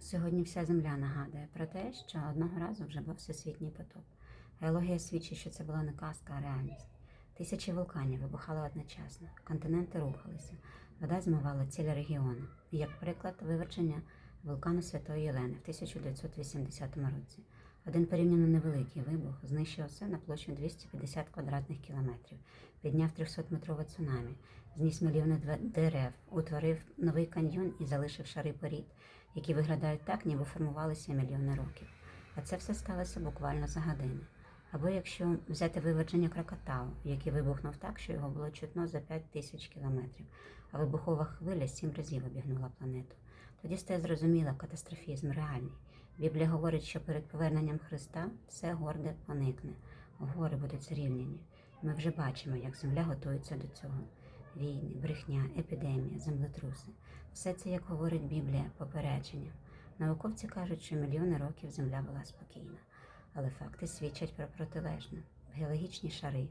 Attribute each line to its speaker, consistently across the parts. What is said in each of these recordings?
Speaker 1: Сьогодні вся земля нагадує про те, що одного разу вже був всесвітній потоп. Геологія свідчить, що це була не казка, а реальність. Тисячі вулканів вибухали одночасно, континенти рухалися, вода змивала цілі регіони. Як приклад, виверчення вулкану Святої Єлени в 1980 році. Один порівняно невеликий вибух знищив все на площу 250 квадратних кілометрів, підняв 300-метрове цунамі, зніс мільйони дерев, утворив новий каньйон і залишив шари порід, які виглядають так, ніби формувалися мільйони років. А це все сталося буквально за години. Або якщо взяти виверження Кракатау, який вибухнув так, що його було чутно за 5 тисяч кілометрів, а вибухова хвиля сім разів обігнула планету. Тоді стає зрозуміло, катастрофізм реальний. Біблія говорить, що перед поверненням Христа все горде поникне, гори будуть зрівняні. Ми вже бачимо, як земля готується до цього. Війни, брехня, епідемія, землетруси. Все це, як говорить Біблія, попередження. Науковці кажуть, що мільйони років земля була спокійна, але факти свідчать про протилежне. Геологічні шари,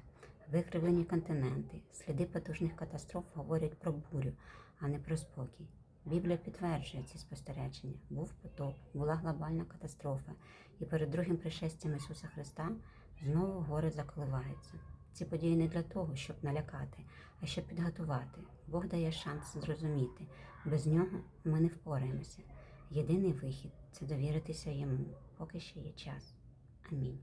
Speaker 1: викривлені континенти, сліди потужних катастроф говорять про бурю, а не про спокій. Біблія підтверджує ці спостереження. Був потоп, була глобальна катастрофа, і перед другим пришестям Ісуса Христа знову гори заколиваються. Ці події не для того, щоб налякати, а щоб підготувати. Бог дає шанс зрозуміти. Без нього ми не впораємося. Єдиний вихід це довіритися йому, поки ще є час. Амінь.